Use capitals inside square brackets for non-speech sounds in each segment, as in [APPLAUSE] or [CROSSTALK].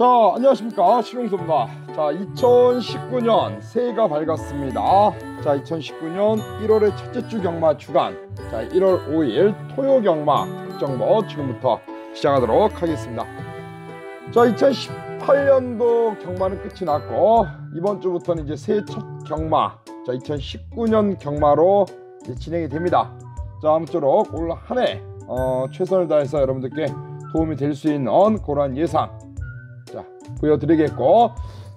자 안녕하십니까. 실용소입니다. 자 2019년 새해가 밝았습니다. 자 2019년 1월의 첫째 주 경마 주간. 자 1월 5일 토요 경마 특정모 지금부터 시작하도록 하겠습니다. 자 2018년도 경마는 끝이 났고 이번 주부터는 이제 새해 첫 경마 자 2019년 경마로 진행이 됩니다. 자 아무쪼록 올 한해 어, 최선을 다해서 여러분들께 도움이 될 수 있는 그러한 예상 자 보여드리겠고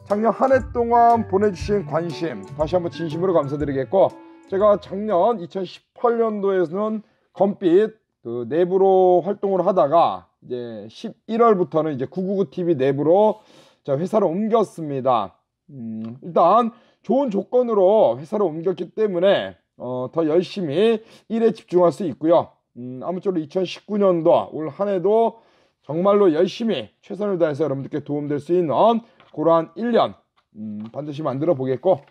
작년 한 해 동안 보내주신 관심 다시 한번 진심으로 감사드리겠고 제가 작년 2018년도에서는 검빛 그 내부로 활동을 하다가 이제 11월부터는 이제 999TV 내부로 자 회사를 옮겼습니다. 음, 일단 좋은 조건으로 회사를 옮겼기 때문에 어, 더 열심히 일에 집중할 수 있고요. 음, 아무쪼록 2019년도 올 한 해도 정말로 열심히 최선을 다해서 여러분들께 도움될 수 있는 그러한 1년 음, 반드시 만들어 보겠고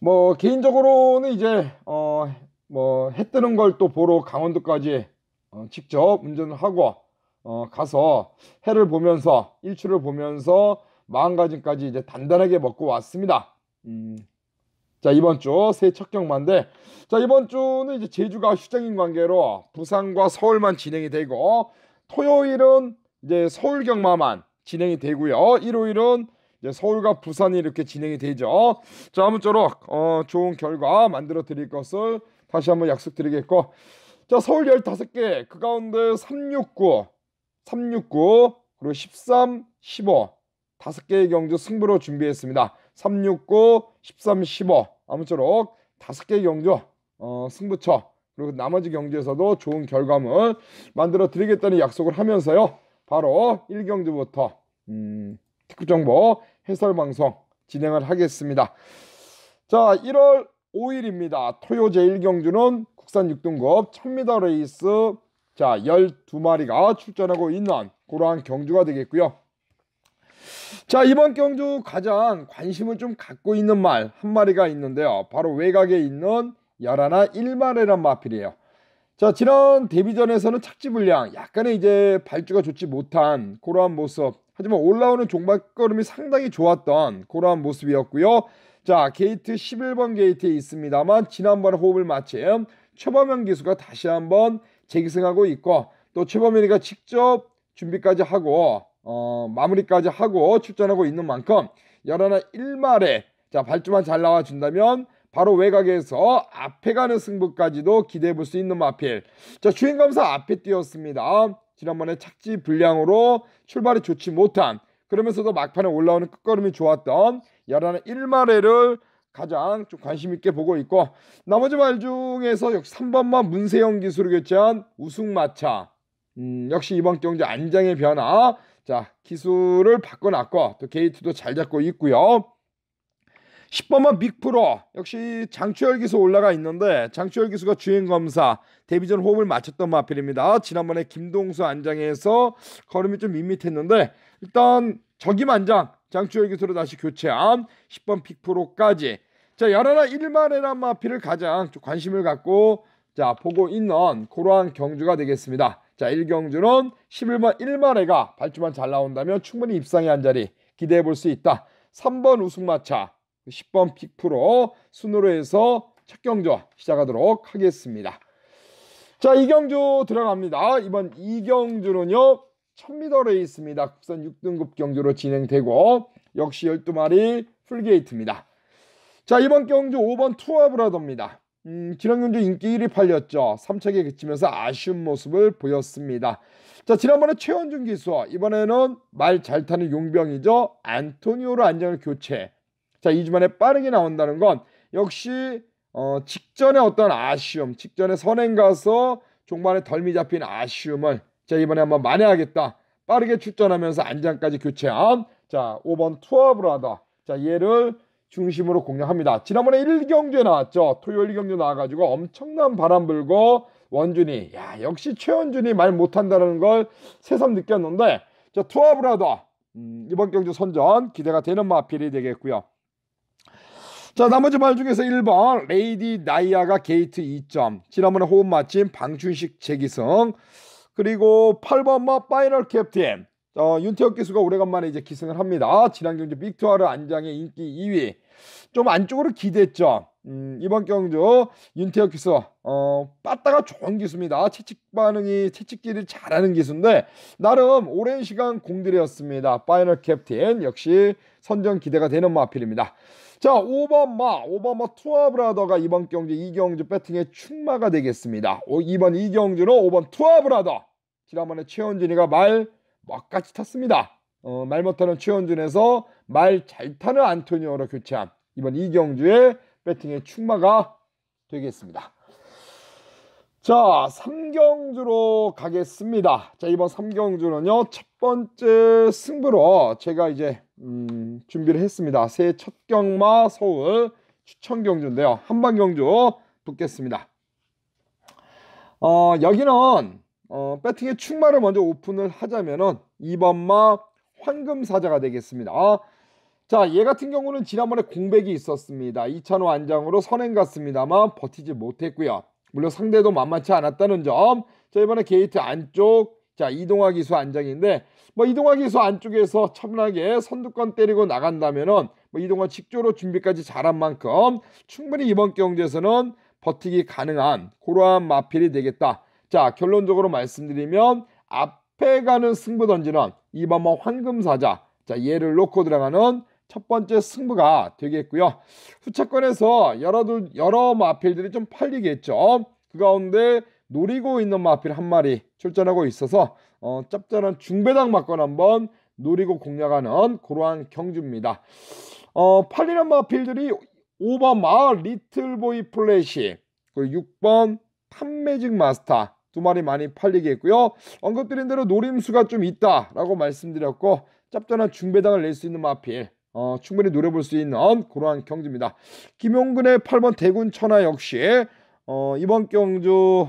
뭐 개인적으로는 이제 어, 뭐해 뜨는 걸 또 보러 강원도까지 어, 직접 운전을 하고 어, 가서 해를 보면서 일출을 보면서 마음가짐까지 이제 단단하게 먹고 왔습니다. 음, 자 이번 주새첫 경마인데 자 이번 주는 이제 제주가 휴장인 관계로 부산과 서울만 진행이 되고 토요일은 이제 서울 경마만 진행이 되고요. 일요일은 이제 서울과 부산이 이렇게 진행이 되죠. 자, 아무쪼록 어, 좋은 결과 만들어 드릴 것을 다시 한번 약속드리겠고 자, 서울 15개 그 가운데 369, 369 그리고 13, 15 다섯 개의 경주 승부로 준비했습니다. 369, 13, 15 아무쪼록 다섯 개의 경주 어, 승부처 그리고 나머지 경주에서도 좋은 결과물 만들어 드리겠다는 약속을 하면서요. 바로 1경주부터 음, 특급 정보 해설 방송 진행을 하겠습니다. 자, 1월 5일입니다. 토요 제1경주는 국산 6등급 1000m 레이스 자, 12마리가 출전하고 있는 그러한 경주가 되겠고요. 자, 이번 경주 가장 관심을 좀 갖고 있는 말 한 마리가 있는데요. 바로 외곽에 있는 열하나 1마리란 마필이에요. 자, 지난 데뷔전에서는 착지 불량, 약간의 이제 발주가 좋지 못한 그러한 모습. 하지만 올라오는 종박걸음이 상당히 좋았던 그러한 모습이었고요. 자, 게이트 11번 게이트에 있습니다만 지난번에 호흡을 마친 최범현 기수가 다시 한번 재기승하고 있고 또 최범현이가 직접 준비까지 하고 어, 마무리까지 하고 출전하고 있는 만큼 열하나 1말에 자 발주만 잘 나와 준다면 바로 외곽에서 앞에 가는 승부까지도 기대해 볼 수 있는 마필. 자, 주행감사 앞에 뛰었습니다. 지난번에 착지 불량으로 출발이 좋지 못한 그러면서도 막판에 올라오는 끝걸음이 좋았던 야라는 1마레를 가장 좀 관심 있게 보고 있고 나머지 말 중에서 역시 3번만 문세영 기술을 교체한 우승마차 음, 역시 이번 경주 안장의 변화 자 기술을 바꿔놨고 또 게이트도 잘 잡고 있고요 10번만 빅프로 역시 장추열 기수 올라가 있는데 장추열 기수가 주행검사 데뷔전 호흡을 마쳤던 마필입니다. 지난번에 김동수 안장에서 걸음이 좀 밋밋했는데 일단 적임 안장 장추열 기수로 다시 교체한 10번 빅프로까지 자 열하나 1만회란 마필을 가장 관심을 갖고 자 보고 있는 그러한 경주가 되겠습니다. 자 1경주는 11번 1만회가 발주만 잘 나온다면 충분히 입상의 한 자리 기대해 볼 수 있다. 3번 우승마차 10번 픽프로 순으로 해서 첫 경주 시작하도록 하겠습니다. 자, 이경주 들어갑니다. 이번 이경주는요. 1000m 레이스입니다. 국산 6등급 경주로 진행되고 역시 12마리 풀게이트입니다. 자, 이번 경주 5번 투어브라더입니다. 음, 지난 경주 인기 1위 팔렸죠. 3차게 그치면서 아쉬운 모습을 보였습니다. 자, 지난번에 최원준 기수, 이번에는 말 잘 타는 용병이죠. 안토니오로 안정을 교체. 자, 2주 만에 빠르게 나온다는 건 역시 어, 직전에 어떤 아쉬움, 직전에 선행 가서 종반에 덜미 잡힌 아쉬움을 자, 이번에 한번 만회하겠다. 빠르게 출전하면서 안장까지 교체한 자, 5번 투어브라더. 자, 얘를 중심으로 공략합니다. 지난번에 1경주에 나왔죠. 토요일 1경주 나와가지고 엄청난 바람 불고 원준이 야 역시 최원준이 말 못한다는 걸 새삼 느꼈는데 자 투어브라더 음, 이번 경주 선전 기대가 되는 마필이 되겠고요. 자 나머지 말 중에서 1번 레이디 나이아가 게이트 2점 지난번에 호흡 맞힌 방춘식 재기승 그리고 8번 마 파이널 캡틴 어, 윤태혁 기수가 오래간만에 이제 기승을 합니다. 지난 경주 빅투아르 안장의 인기 2위. 좀 안쪽으로 기대했죠. 음, 이번 경주 윤태혁 기수 어, 빠따가 좋은 기수입니다. 채찍 반응이 채찍질이 잘하는 기수인데 나름 오랜 시간 공들였습니다. 파이널 캡틴 역시 선정 기대가 되는 마필입니다. 자 5번 마 5번 마 투아브라더가 이번 경주 이경주 배팅의 충마가 되겠습니다. 오, 이번 이경주는 5번 투아브라더 지난번에 최원준이가 말 막같이 탔습니다. 어, 말 못하는 최원준에서 말 잘 타는 안토니오로 교체한 이번 이경주의 배팅의 충마가 되겠습니다. 자, 3경주로 가겠습니다. 자, 이번 3경주는요, 첫 번째 승부로 제가 이제, 음, 준비를 했습니다. 새해 첫 경마 서울 추천 경주인데요. 한방 경주 붙겠습니다. 어, 여기는, 어, 배팅의 충마를 먼저 오픈을 하자면은 2번마 황금사자가 되겠습니다. 자, 얘 같은 경우는 지난번에 공백이 있었습니다. 2차로 안장으로 선행 갔습니다만 버티지 못했고요. 물론 상대도 만만치 않았다는 점. 자, 이번에 게이트 안쪽 자, 이동화 기수 안장인데 뭐 이동화 기수 안쪽에서 첨나게 선두권 때리고 나간다면은 뭐 이동화 직조로 준비까지 잘한 만큼 충분히 이번 경기에서는 버티기 가능한 그러한 마필이 되겠다. 자, 결론적으로 말씀드리면 앞에 가는 승부 던지는 이번 뭐 황금사자. 자, 얘를 놓고 들어가는 첫 번째 승부가 되겠고요. 후차권에서 여러, 여러 마필들이 좀 팔리겠죠. 그 가운데 노리고 있는 마필 한 마리 출전하고 있어서 어, 짭짤한 중배당 막건 한번 노리고 공략하는 그러한 경주입니다. 어, 팔리는 마필들이 5번 마 리틀보이 플래시 그리고 6번 탐매직 마스터 두 마리 많이 팔리겠고요. 언급드린 대로 노림수가 좀 있다라고 말씀드렸고 짭짤한 중배당을 낼 수 있는 마필 어, 충분히 노려볼 수 있는 그러한 경주입니다. 김용근의 8번 대군 천하 역시 어, 이번 경주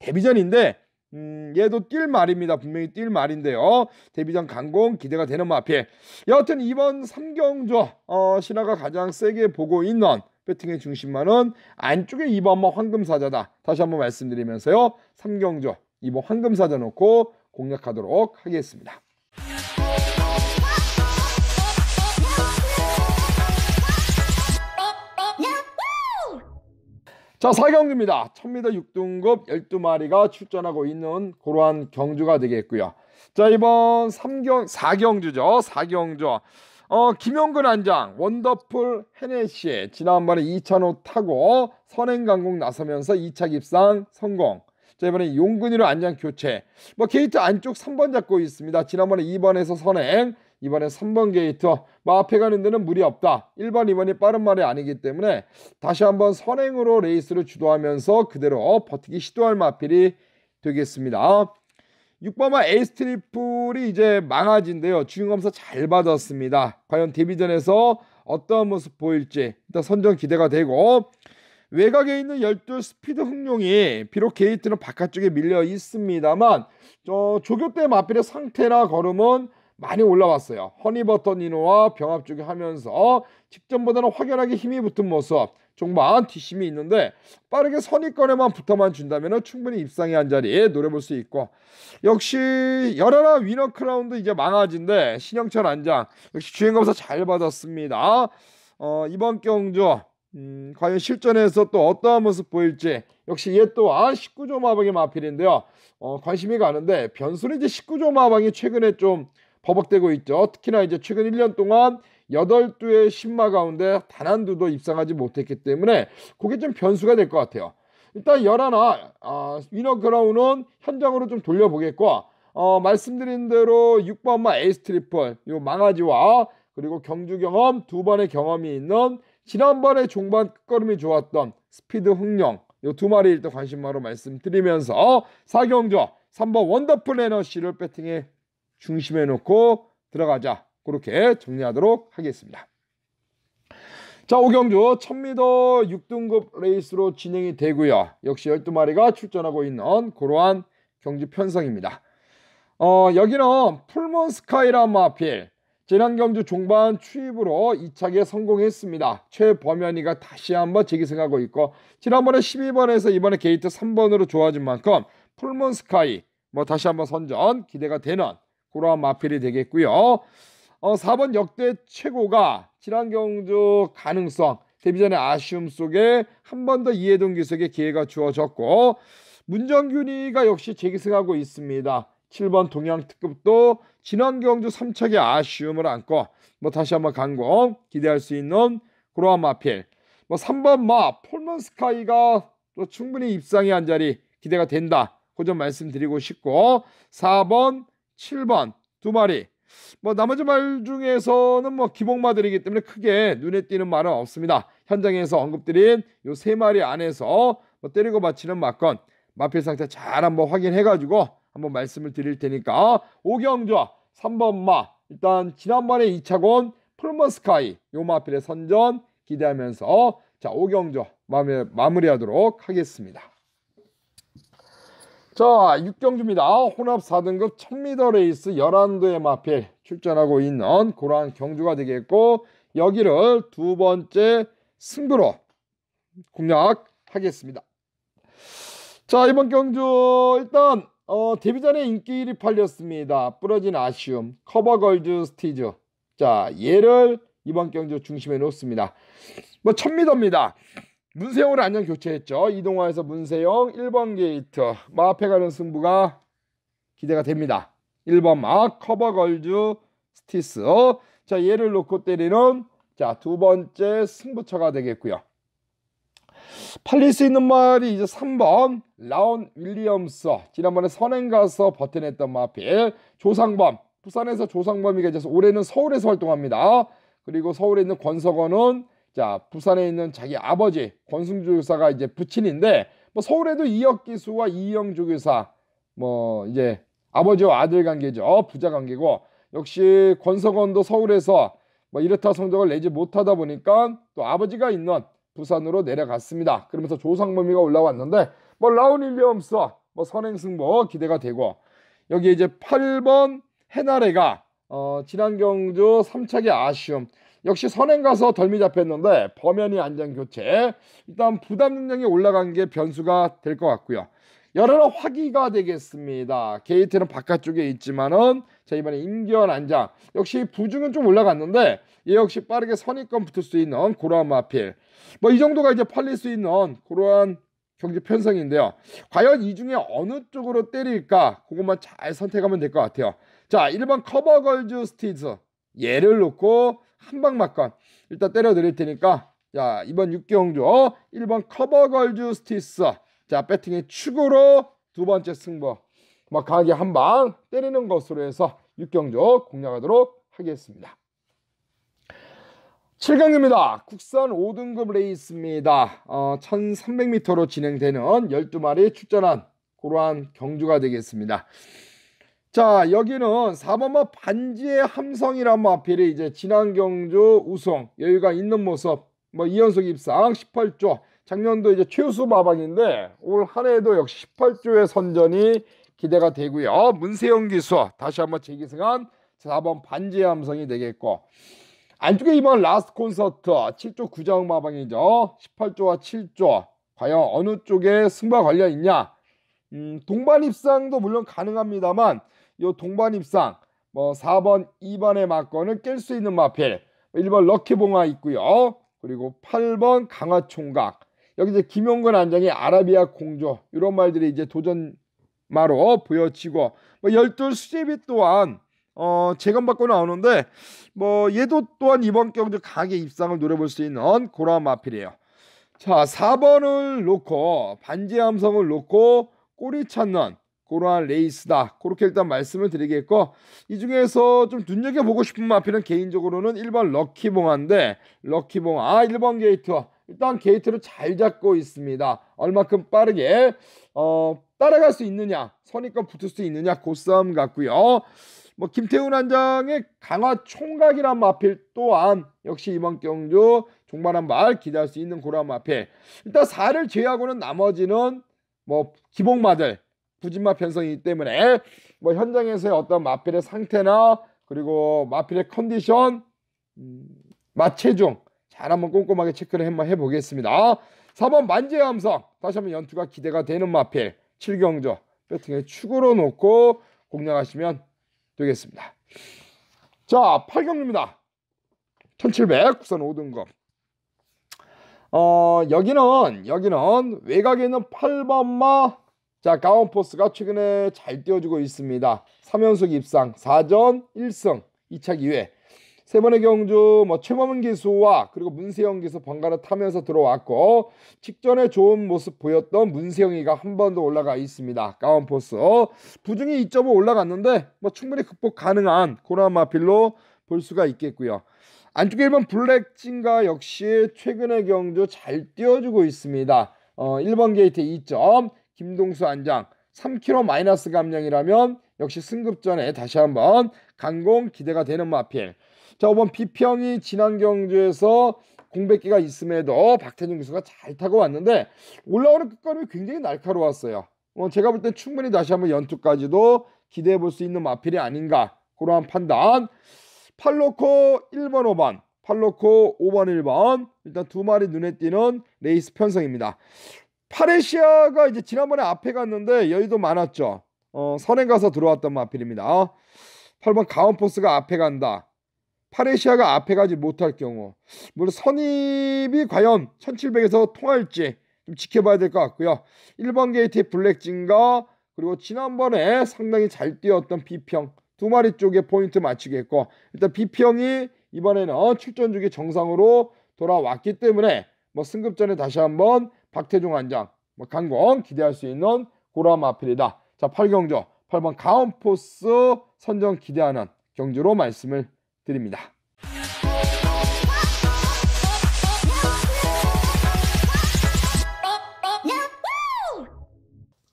데뷔전인데 음, 얘도 뛸 말입니다. 분명히 뛸 말인데요. 데뷔전 강공 기대가 되는 마필. 여하튼 이번 3경주 어, 신화가 가장 세게 보고 있는 배팅의 중심만은 안쪽에 2번만 황금사자다. 다시 한번 말씀드리면서요. 3경주 2번 황금사자 놓고 공략하도록 하겠습니다. 자, 4경주입니다. 1000m 6등급 12마리가 출전하고 있는 그러한 경주가 되겠고요. 자, 이번 3경 4경주죠. 4경주. 어, 김용근 안장, 원더풀 헤네시 지난번에 2차로 타고 선행 강공 나서면서 2차 입상 성공. 자, 이번에 용근이로 안장 교체. 뭐 게이트 안쪽 3번 잡고 있습니다. 지난번에 2번에서 선행, 이번에 3번 게이트. 뭐 앞에 가는 데는 무리 없다. 1번 2번이 빠른 말이 아니기 때문에 다시 한번 선행으로 레이스를 주도하면서 그대로 버티기 시도할 마필이 되겠습니다. 6번마 에이스 트리플이 이제 망아진데요. 주인검사 잘 받았습니다. 과연 데뷔전에서 어떠한 모습 보일지 일단 선정 기대가 되고 외곽에 있는 12 스피드 흥룡이 비록 게이트는 바깥쪽에 밀려 있습니다만 저 조교 때 마필의 상태나 걸음은 많이 올라왔어요. 허니버터 니노와 병합 쪽에 하면서 직전보다는 확연하게 힘이 붙은 모습. 종반 뒷심이 있는데 빠르게 선입권에만 붙어만 준다면 충분히 입상의 한 자리에 노려볼 수 있고 역시 열하나 위너 크라운드 이제 망아진데 신영철 안장 역시 주행검사 잘 받았습니다. 어, 이번 경주 음, 과연 실전에서 또 어떠한 모습 보일지 역시 얘 또한 19조 마방의 마필인데요. 어, 관심이 가는데 변수는 이제 19조 마방이 최근에 좀 버벅대고 있죠. 특히나 이제 최근 1년 동안 8두의 신마 가운데 단 한 두도 입상하지 못했기 때문에 그게 좀 변수가 될 것 같아요. 일단 11, 아, 위너 그라운은 현장으로 좀 돌려보겠고, 어, 말씀드린 대로 6번마 에이스 트리플, 요 망아지와 그리고 경주 경험 두 번의 경험이 있는 지난번에 종반 끝걸음이 좋았던 스피드 흥령, 요두 마리 일단 관심마로 말씀드리면서 4경주 3번 원더풀 에너시를 배팅해 중심에 놓고 들어가자. 그렇게 정리하도록 하겠습니다. 자, 오경주 1000m 6등급 레이스로 진행이 되고요. 역시 12마리가 출전하고 있는 그러한 경주 편성입니다. 어, 여기는 풀몬 스카이라 마필 지난 경주 종반 추입으로 2차기에 성공했습니다. 최범현이가 다시 한번 재기승하고 있고 지난번에 12번에서 이번에 게이트 3번으로 좋아진 만큼 풀몬 스카이 뭐 다시 한번 선전 기대가 되는 그러한 마필이 되겠고요. 어, 4번 역대 최고가 지난 경주 가능성 데뷔전의 아쉬움 속에 한 번 더 이해동 기석의 기회가 주어졌고 문정균이가 역시 재기승하고 있습니다. 7번 동양특급도 지난 경주 3척의 아쉬움을 안고 뭐 다시 한번 강공 기대할 수 있는 그러한 마필 뭐 3번 마 폴먼스카이가 또 충분히 입상의 한 자리 기대가 된다. 그 점 말씀드리고 싶고 4번, 7번 두 마리 뭐 나머지 말 중에서는 뭐 기복마들이기 때문에 크게 눈에 띄는 말은 없습니다. 현장에서 언급드린 요 세 마리 안에서 뭐 때리고 받치는 맞건 마필 상태 잘 한번 확인해가지고 한번 말씀을 드릴 테니까 오경좌 3번 마 일단 지난번에 2차권 플머스카이 요 마필의 선전 기대하면서 자 오경좌 마무리, 마무리하도록 하겠습니다. 자 6경주입니다. 혼합 4등급 1000m 레이스 11도의 마필 출전하고 있는 그러한 경주가 되겠고 여기를 두 번째 승부로 공략하겠습니다. 자 이번 경주 일단 어, 데뷔 전에 인기 1위 팔렸습니다. 부러진 아쉬움 커버걸즈 스티즈 자 얘를 이번 경주 중심에 놓습니다. 뭐 1000m입니다. 문세영을 안전 교체했죠. 이동화에서 문세영 1번 게이트 마 앞에 가는 승부가 기대가 됩니다. 1번 마 커버걸즈 스티스 자 얘를 놓고 때리는 자두 번째 승부처가 되겠고요. 팔릴 수 있는 말이 이제 3번 라온 윌리엄스 지난번에 선행 가서 버텨냈던 마필 조상범 부산에서 조상범이 계셔서 올해는 서울에서 활동합니다. 그리고 서울에 있는 권석원은 자 부산에 있는 자기 아버지 권승주 교사가 이제 부친인데 뭐 서울에도 이혁 기수와 이영주 교사 뭐 이제 아버지와 아들 관계죠 부자 관계고 역시 권석원도 서울에서 뭐 이렇다 성적을 내지 못하다 보니까 또 아버지가 있는 부산으로 내려갔습니다. 그러면서 조상범위가 올라왔는데 뭐 라운 윌리엄스 뭐 선행승부 기대가 되고 여기 이제 8번 해나래가 어, 지난 경주 3차기 아쉬움 역시 선행 가서 덜미 잡혔는데 범연이 안전 교체 일단 부담 능력이 올라간 게 변수가 될 것 같고요. 열하나 화기가 되겠습니다. 게이트는 바깥쪽에 있지만은 자 이번에 임기원 안장 역시 부중은 좀 올라갔는데 얘 역시 빠르게 선입권 붙을 수 있는 고러한 마필 뭐 이 정도가 이제 팔릴 수 있는 그러한 경기 편성인데요. 과연 이 중에 어느 쪽으로 때릴까 그것만 잘 선택하면 될 것 같아요. 자 1번 커버걸즈 스티즈 얘를 놓고 한방 맞건 일단 때려 드릴 테니까 자 이번 6경주 1번 커버걸즈 스티스 자 배팅의 축으로 두 번째 승부 막 강하게 한 방 때리는 것으로 해서 6경주 공략하도록 하겠습니다. 7경기입니다. 국산 5등급 레이스입니다. 어, 1300m로 진행되는 12마리 출전한 그러한 경주가 되겠습니다. 자 여기는 4번마 반지의 함성이란 마필이 이제 지난 경주 우승 여유가 있는 모습 뭐 이연속 입상 18조 작년도 이제 최우수 마방인데 올 한해에도 역시 18조의 선전이 기대가 되고요. 문세영 기수 다시 한번 재기승한 4번 반지의 함성이 되겠고 안쪽에 이번 라스트 콘서트 7조 구정 마방이죠. 18조와 7조 과연 어느 쪽에 승부가 걸려 있냐? 음, 동반 입상도 물론 가능합니다만 요 동반 입상 뭐 4번, 2번의 막건을 깰 수 있는 마필 1번 럭키봉화 있고요. 그리고 8번 강화총각 여기 이제 김용근 안장이 아라비아 공조 이런 말들이 이제 도전마로 보여지고 뭐 열둘 수제비 또한 어 재검받고 나오는데 뭐 얘도 또한 이번 경주 강하게 입상을 노려볼 수 있는 고라 마필이에요. 자 4번을 놓고 반지 함성을 놓고 꼬리 찾는 그러한 레이스다. 그렇게 일단 말씀을 드리겠고 이 중에서 좀 눈여겨보고 싶은 마필은 개인적으로는 1번 럭키봉화인데 럭키봉화 1번 게이트 일단 게이트를 잘 잡고 있습니다. 얼마큼 빠르게 어, 따라갈 수 있느냐 선입권 붙을 수 있느냐 그 싸움 같고요. 뭐 김태훈 한장의 강화 총각이란 마필 또한 역시 이번 경주 종반한 말 기대할 수 있는 그런 마필 일단 4를 제외하고는 나머지는 뭐 기복마들 부진마 편성이기 때문에 뭐 현장에서의 어떤 마필의 상태나 그리고 마필의 컨디션 음, 마체중 잘 한번 꼼꼼하게 체크를 한번 해보겠습니다. 4번 만재의 함성 다시 한번 연투가 기대가 되는 마필 7경조 배팅에 축으로 놓고 공략하시면 되겠습니다. 자, 8경입니다. 1700 국산 5등급. 어, 여기는 여기는 외곽에 있는 8번마 자, 가온포스가 최근에 잘 뛰어주고 있습니다. 3연속 입상, 4전 1승, 2차 기회. 세 번의 경주 뭐 최범은 기수와 그리고 문세영 기수 번갈아 타면서 들어왔고 직전에 좋은 모습 보였던 문세영이가 한 번 더 올라가 있습니다. 가운포스 부중이 2.5 올라갔는데 뭐 충분히 극복 가능한 그런 마필로 볼 수가 있겠고요. 안쪽에 1번 블랙진가 역시 최근의 경주 잘 뛰어주고 있습니다. 어, 1번 게이트 2점 김동수 안장 3kg 마이너스 감량이라면 역시 승급 전에 다시 한번 강공 기대가 되는 마필. 자, 5번 비평이 지난 경주에서 공백기가 있음에도 박태준 기수가 잘 타고 왔는데 올라오는 끝걸음이 굉장히 날카로웠어요. 어, 제가 볼 때 충분히 다시 한번 연투까지도 기대해 볼 수 있는 마필이 아닌가 그러한 판단. 팔로코 1번 5번 팔로코 5번 1번 일단 두 마리 눈에 띄는 레이스 편성입니다. 파레시아가 이제 지난번에 앞에 갔는데 여의도 많았죠. 어, 선행 가서 들어왔던 마필입니다. 8번 가운포스가 앞에 간다. 파레시아가 앞에 가지 못할 경우 물론 선입이 과연 1700에서 통할지 좀 지켜봐야 될 것 같고요. 1번 게이트의 블랙진과 그리고 지난번에 상당히 잘 뛰었던 비평 두 마리 쪽에 포인트 맞추겠고 일단 비평이 이번에는 출전 주기 정상으로 돌아왔기 때문에 뭐 승급전에 다시 한번 박태종 안장 뭐 강공 기대할 수 있는 고람 아필이다. 자 8경주 8번 가운포스 선정 기대하는 경주로 말씀을 드립니다.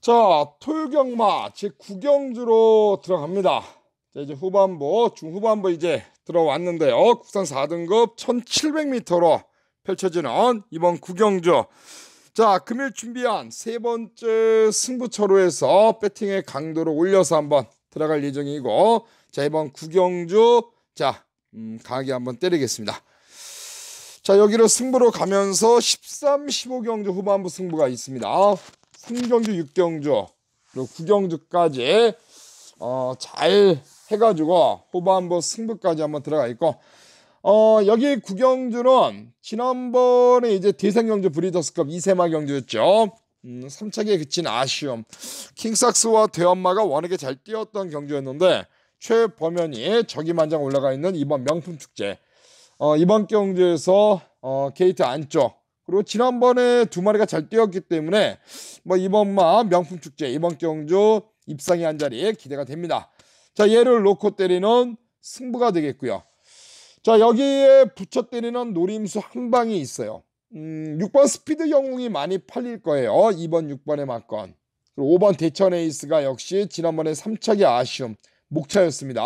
자, 토요경마 제9경주로 들어갑니다. 자, 이제 후반부, 중후반부 이제 들어왔는데요. 국산 4등급 1700m로 펼쳐지는 이번 구경주. 자, 금일 준비한 세 번째 승부처로에서 배팅의 강도를 올려서 한번 들어갈 예정이고, 자, 이번 구경주, 자, 음, 강하게 한번 때리겠습니다. 자, 여기로 승부로 가면서 13, 15경주 후반부 승부가 있습니다. 3경주, 6경주, 그리고 9경주까지 어, 잘 해가지고 후반부 승부까지 한번 들어가 있고 어, 여기 구경주는 지난번에 이제 대상경주 브리더스컵 이세마 경주였죠. 음, 3차기에 그친 아쉬움. 킹삭스와 대엄마가 워낙에 잘 뛰었던 경주였는데 최범현이 저기 만장 올라가 있는 이번 명품 축제. 어, 이번 경주에서 어, 게이트 안쪽 그리고 지난번에 두 마리가 잘 뛰었기 때문에 뭐 이번만 명품 축제 이번 경주 입상이 한 자리 기대가 됩니다. 자 얘를 놓고 때리는 승부가 되겠고요. 자 여기에 붙여 때리는 노림수 한 방이 있어요. 음, 6번 스피드 영웅이 많이 팔릴 거예요. 2번 6번의 막건. 그리고 5번 대천 에이스가 역시 지난번에 3차기 아쉬움 목차였습니다.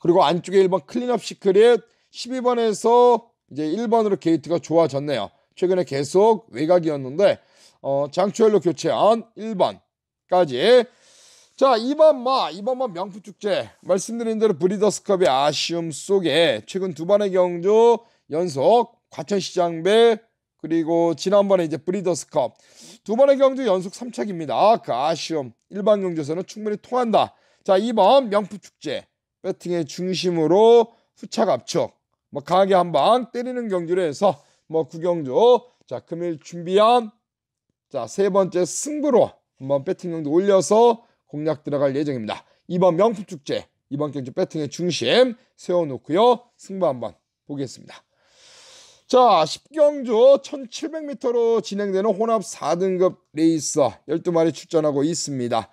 그리고 안쪽에 1번 클린업 시크릿 12번에서 이제 1번으로 게이트가 좋아졌네요. 최근에 계속 외곽이었는데 어, 장초열로 교체한 1번까지 자 2번마 2번마 명품축제. 말씀드린 대로 브리더스컵의 아쉬움 속에 최근 두 번의 경주 연속 과천시장배 그리고 지난번에 이제 브리더스컵. 두 번의 경주 연속 3착입니다. 그 아쉬움. 일반 경주에서는 충분히 통한다. 자 2번 명품축제. 배팅의 중심으로 후착 압축. 뭐 강하게 한 방 때리는 경주로 해서 뭐 구경주. 자 금일 준비한 자 세 번째 승부로 한번 배팅 경도 올려서 공략 들어갈 예정입니다. 이번 명품 축제 이번 경주 배팅의 중심 세워놓고요 승부 한번 보겠습니다. 자 10경주 1700m로 진행되는 혼합 4등급 레이서 12마리 출전하고 있습니다.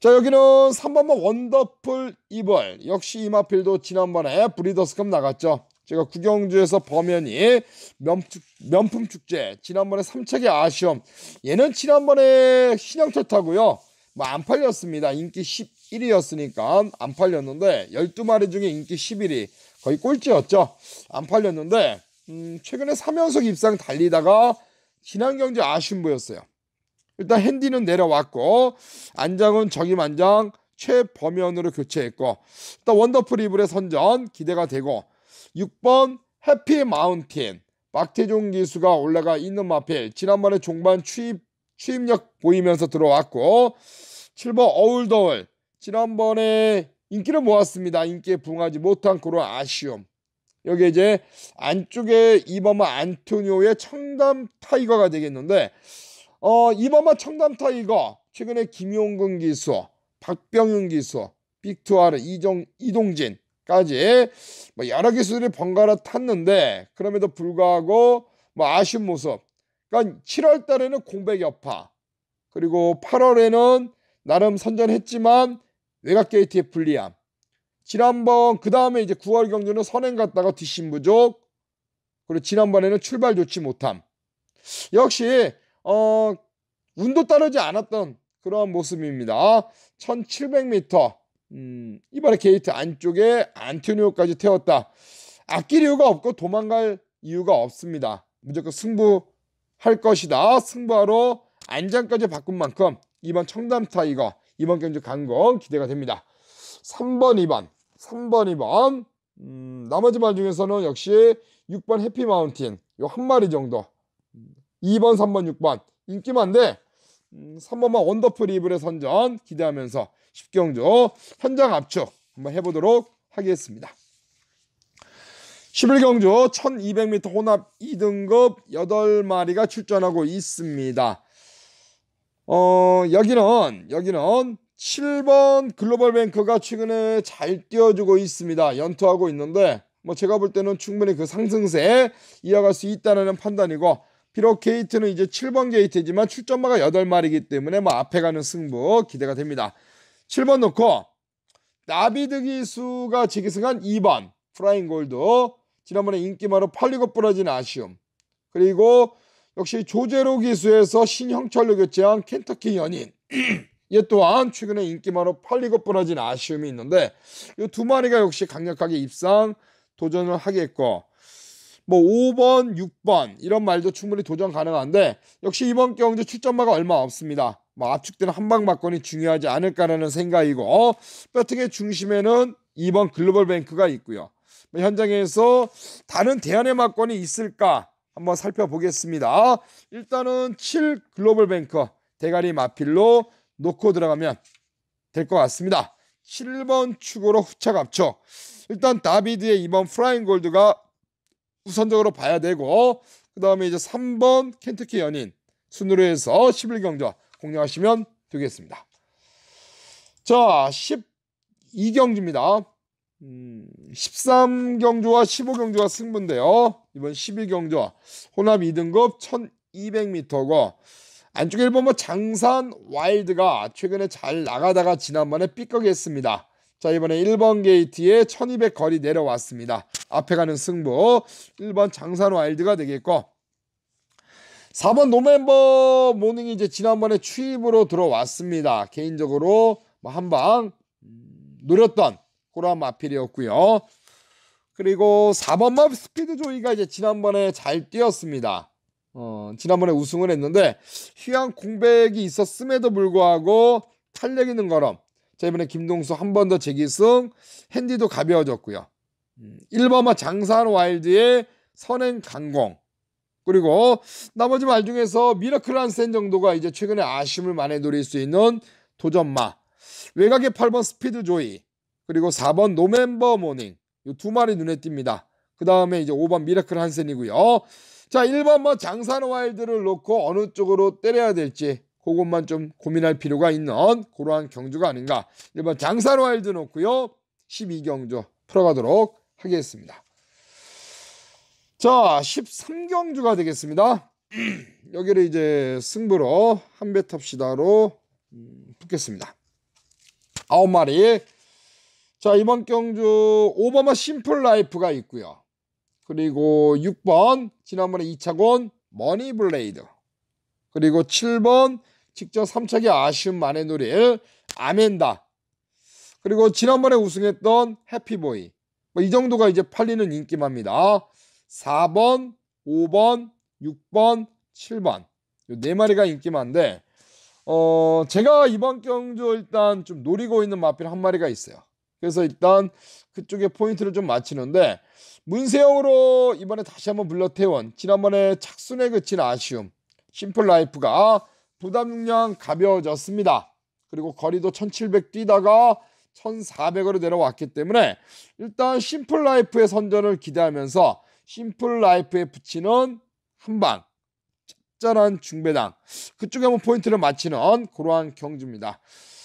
자 여기는 3번번 원더풀 이벌 역시 이마필도 지난번에 브리더스컵 나갔죠 제가 구경주에서 범연이 명품, 축제 지난번에 3착의 아쉬움 얘는 지난번에 신형철 타고요 뭐 안 팔렸습니다. 인기 11위였으니까 안 팔렸는데 12마리 중에 인기 11위. 거의 꼴찌였죠. 안 팔렸는데 음, 최근에 3연속 입상 달리다가 지난 경주 아쉬움 보였어요. 일단 핸디는 내려왔고 안장은 저기 만장 최범현으로 교체했고 일단 원더풀 이블의 선전 기대가 되고 6번 해피 마운틴. 박태종 기수가 올라가 있는 마필. 지난번에 종반 취입 취입력 보이면서 들어왔고 7번 어울더울 지난번에 인기를 모았습니다. 인기에 부응하지 못한 그런 아쉬움. 여기 이제 안쪽에 이범마 안토니오의 청담 타이거가 되겠는데 어 이범마 청담 타이거 최근에 김용근 기수, 박병윤 기수, 빅투아르 이정 이동진까지 뭐 여러 기수들이 번갈아 탔는데 그럼에도 불구하고 뭐 아쉬운 모습. 그러니까 7월 달에는 공백 여파 그리고 8월에는 나름 선전했지만 외곽 게이트의 불리함. 지난번 그 다음에 이제 9월 경주는 선행 갔다가 뒷심 부족. 그리고 지난번에는 출발 좋지 못함. 역시 어 운도 따르지 않았던 그러한 모습입니다. 1700m 음, 이번에 게이트 안쪽에 안토니오까지 태웠다. 아낄 이유가 없고 도망갈 이유가 없습니다. 무조건 승부 할 것이다. 승부하러 안장까지 바꾼 만큼 이번 청담 타이거 이번 경주 간건 기대가 됩니다. 3번, 2번, 3번, 2번 음, 나머지 말 중에서는 역시 6번 해피 마운틴 요 한 마리 정도 2번, 3번, 6번 인기 많은데 음, 3번만 원더풀 이블의 선전 기대하면서 10경주 현장 압축 한번 해보도록 하겠습니다. 11경주 1200m 혼합 2등급 8마리가 출전하고 있습니다. 어, 여기는, 여기는 7번 글로벌 뱅크가 최근에 잘 뛰어주고 있습니다. 연투하고 있는데, 뭐 제가 볼 때는 충분히 그 상승세 이어갈 수 있다는 판단이고, 비록 게이트는 이제 7번 게이트지만 출전마가 8마리이기 때문에 뭐 앞에 가는 승부 기대가 됩니다. 7번 놓고, 나비드 기 수가 재기승한 2번, 프라잉 골드. 지난번에 인기마로 팔리고 부러진 아쉬움. 그리고 역시 조제로 기수에서 신형철로 교체한 켄터키 연인. [CLEARS THROAT] 얘 또한 최근에 인기 많아 팔리고 부러진 아쉬움이 있는데 이 두 마리가 역시 강력하게 입상 도전을 하겠고 뭐 5번, 6번 이런 말도 충분히 도전 가능한데 역시 이번 경주 출전마가 얼마 없습니다. 뭐 압축되는 한방막건이 중요하지 않을까라는 생각이고 뼈트의 중심에는 2번 글로벌 뱅크가 있고요. 뭐 현장에서 다른 대안의 막건이 있을까 한번 살펴보겠습니다. 일단은 7 글로벌 뱅커 대가리 마필로 놓고 들어가면 될 것 같습니다. 7번 축으로 후착 압축. 일단 다비드의 2번 프라잉 골드가 우선적으로 봐야 되고 그 다음에 이제 3번 켄터키 연인 순으로 해서 11경주 공략하시면 되겠습니다. 자 12경주입니다. 음, 13경주와 15경주가 승부인데요. 이번 12경주 혼합 2등급 1200m고 안쪽에 1번 장산 와일드가 최근에 잘 나가다가 지난번에 삐걱했습니다. 자 이번에 1번 게이트에 1200 거리 내려왔습니다. 앞에 가는 승부 1번 장산 와일드가 되겠고 4번 노멤버 모닝이 이제 지난번에 추입으로 들어왔습니다. 개인적으로 뭐 한방 음, 노렸던 그런 마필이었고요. 그리고 4번만 스피드 조이가 이제 지난번에 잘 뛰었습니다. 어, 지난번에 우승을 했는데 휴양 공백이 있었음에도 불구하고 탄력 있는 거럼 자 이번에 김동수 한 번 더 재기승 핸디도 가벼워졌고요. 1번마 음, 장산 와일드의 선행 강공 그리고 나머지 말 중에서 미라클 한센 정도가 이제 최근에 아쉬움을 많이 누릴 수 있는 도전마 외곽의 8번 스피드 조이 그리고 4번 노멤버 모닝 이 두 마리 눈에 띕니다. 그 다음에 이제 5번 미라클 한센이고요. 자 1번 뭐 장산 와일드를 놓고 어느 쪽으로 때려야 될지 그것만 좀 고민할 필요가 있는 그러한 경주가 아닌가. 1번 장산 와일드 놓고요. 12경주 풀어가도록 하겠습니다. 자 13경주가 되겠습니다. [CLEARS THROAT] 여기를 이제 승부로 한배 탑시다로 음, 붙겠습니다. 아홉 마리 자, 이번 경주 오바마 심플 라이프가 있고요. 그리고 6번 지난번에 2차권 머니 블레이드. 그리고 7번 직접 3차기 아쉬움 만에 누릴 아멘다. 그리고 지난번에 우승했던 해피보이. 뭐 이 정도가 이제 팔리는 인기만입니다. 4번, 5번, 6번, 7번. 네 마리가 인기만데 어, 제가 이번 경주 일단 좀 노리고 있는 마필 한 마리가 있어요. 그래서 일단 그쪽에 포인트를 좀 맞추는데 문세영으로 이번에 다시 한번 불러태원 지난번에 착순에 그친 아쉬움 심플 라이프가 부담 용량 가벼워졌습니다. 그리고 거리도 1700 뛰다가 1400으로 내려왔기 때문에 일단 심플 라이프의 선전을 기대하면서 심플 라이프에 붙이는 한방 짭짤한 중배당 그쪽에 한번 포인트를 맞히는 그러한 경주입니다.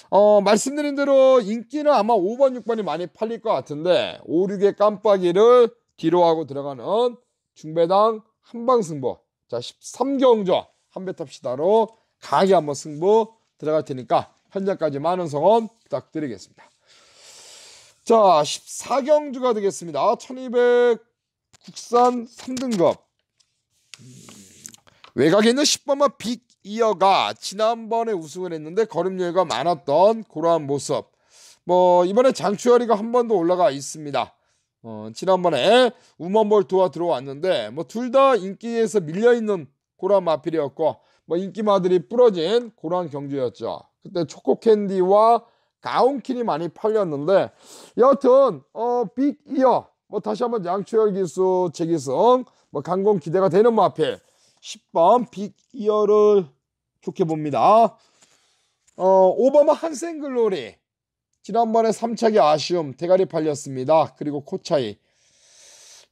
어, 말씀드린 대로 인기는 아마 5번, 6번이 많이 팔릴 것 같은데 5, 6의 깜빡이를 뒤로 하고 들어가는 중배당 한방 승부 자 13경주 한배 탑시다로 강하게 한번 승부 들어갈 테니까 현장까지 많은 성원 부탁드리겠습니다. 자 14경주가 되겠습니다. 1200 국산 3등급 외곽에 있는 10번마 빅 이어가 지난번에 우승을 했는데 걸음여유가 많았던 그러한 모습. 뭐 이번에 장추열이가 한 번 더 올라가 있습니다. 어, 지난번에 우먼볼트와 들어왔는데 뭐 둘 다 인기에서 밀려 있는 그러한 마필이었고 뭐 인기마들이 부러진 그러한 경주였죠. 그때 초코캔디와 가운킨이 많이 팔렸는데 여하튼 어, 빅 이어 뭐 다시 한번 양추열 기수 재기승 뭐 강공 기대가 되는 마필 10번 빅 이어를 좋게 봅니다. 어, 오바마 한생글로리 지난번에 3차기 아쉬움 대가리 팔렸습니다. 그리고 코차이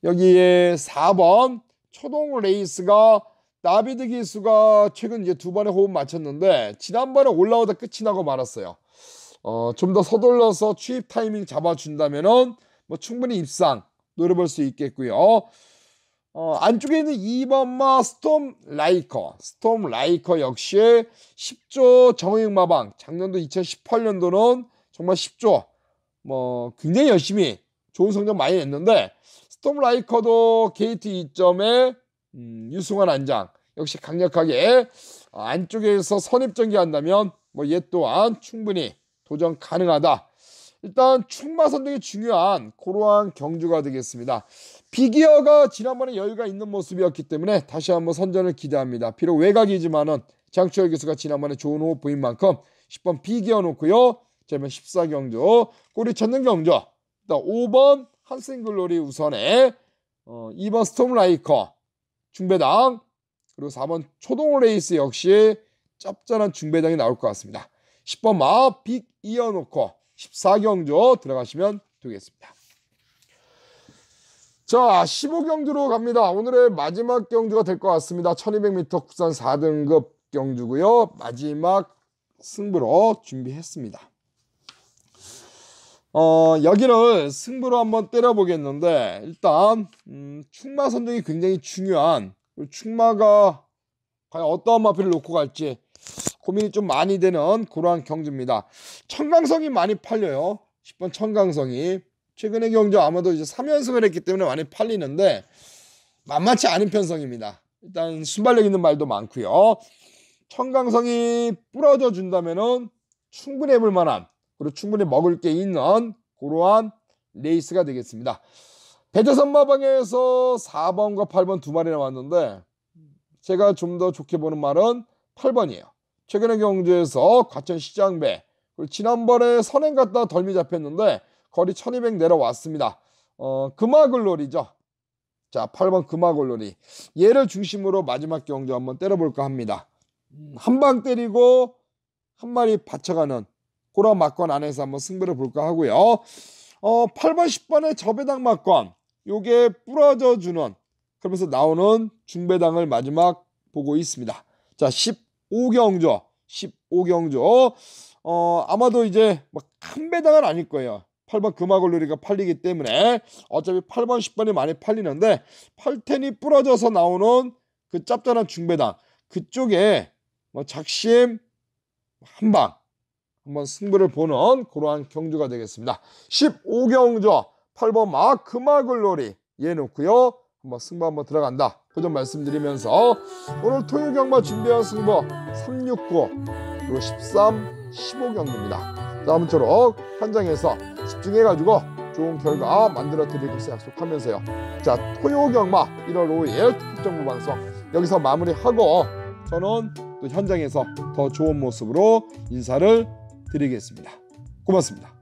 여기에 4번 초동 레이스가 나비드 기수가 최근 이제 두 번의 호흡 맞췄는데 지난번에 올라오다 끝이 나고 말았어요. 어, 좀 더 서둘러서 취입 타이밍 잡아준다면은 뭐 충분히 입상 노려볼 수 있겠고요. 어, 안쪽에 있는 2번마 스톰 라이커. 스톰 라이커 역시 10조 정형 마방. 작년도 2018년도는 정말 10조. 뭐 굉장히 열심히 좋은 성적 많이 냈는데 스톰 라이커도 게이트 2점에 음, 유승환 안장 역시 강력하게 안쪽에서 선입전개한다면 뭐 얘 또한 충분히 도전 가능하다. 일단 충마 선정이 중요한 그러한 경주가 되겠습니다. 비기어가 지난번에 여유가 있는 모습이었기 때문에 다시 한번 선전을 기대합니다. 비록 외곽이지만은 장추열 교수가 지난번에 좋은 호흡 보인 만큼 10번 비기어 놓고요. 그러면 14경주 꼬리 찾는 경주 일단 5번 한생글로리 우선에 어, 2번 스톰라이커 중배당 그리고 4번 초동 레이스 역시 짭짤한 중배당이 나올 것 같습니다. 10번 마빅 이어놓고 14경주 들어가시면 되겠습니다. 자, 15경주로 갑니다. 오늘의 마지막 경주가 될 것 같습니다. 1200m 국산 4등급 경주고요. 마지막 승부로 준비했습니다. 어, 여기를 승부로 한번 때려보겠는데 일단 음, 충마 선정이 굉장히 중요한 충마가 과연 어떠한 마필을 놓고 갈지 고민이 좀 많이 되는 그러한 경주입니다. 청강성이 많이 팔려요. 10번 청강성이 최근의 경주 아마도 이제 3연승을 했기 때문에 많이 팔리는데 만만치 않은 편성입니다. 일단 순발력 있는 말도 많고요. 청강성이 부러져 준다면은 충분히 해볼 만한 그리고 충분히 먹을 게 있는 그러한 레이스가 되겠습니다. 배재선 마방에서 4번과 8번 두 마리 나왔는데 제가 좀 더 좋게 보는 말은 8번이에요. 최근의 경주에서 과천 시장배 그리고 지난번에 선행 갔다 덜미 잡혔는데 거리 1200 내려왔습니다. 어, 금화글로리죠. 자, 8번 금화글로리. 얘를 중심으로 마지막 경주 한번 때려볼까 합니다. 한 방 때리고 한 마리 받쳐가는 그런 막권 안에서 한번 승부를 볼까 하고요. 어, 8번, 10번의 저배당 막권. 요게 부러져 주는 그러면서 나오는 중배당을 마지막 보고 있습니다. 자, 15경주. 15경주. 어, 아마도 이제 막큰 배당은 아닐 거예요. 8번 금화골놀이가 팔리기 때문에 어차피 8번, 10번이 많이 팔리는데 8텐이 부러져서 나오는 그 짭짤한 중배당 그쪽에 뭐 작심 한방 한번 승부를 보는 그러한 경주가 되겠습니다. 15경주 8번 마크마글로리 얘 놓고요. 한번 승부 한번 들어간다. 그 점 말씀드리면서 오늘 토요 경마 준비한 승부 369 그리고 13, 15경기입니다. 다음처럼 현장에서 집중해가지고 좋은 결과 만들어 드릴 것을 약속하면서요. 자, 토요 경마 1월 5일 특정부 방송 여기서 마무리하고 저는 또 현장에서 더 좋은 모습으로 인사를 드리겠습니다. 고맙습니다.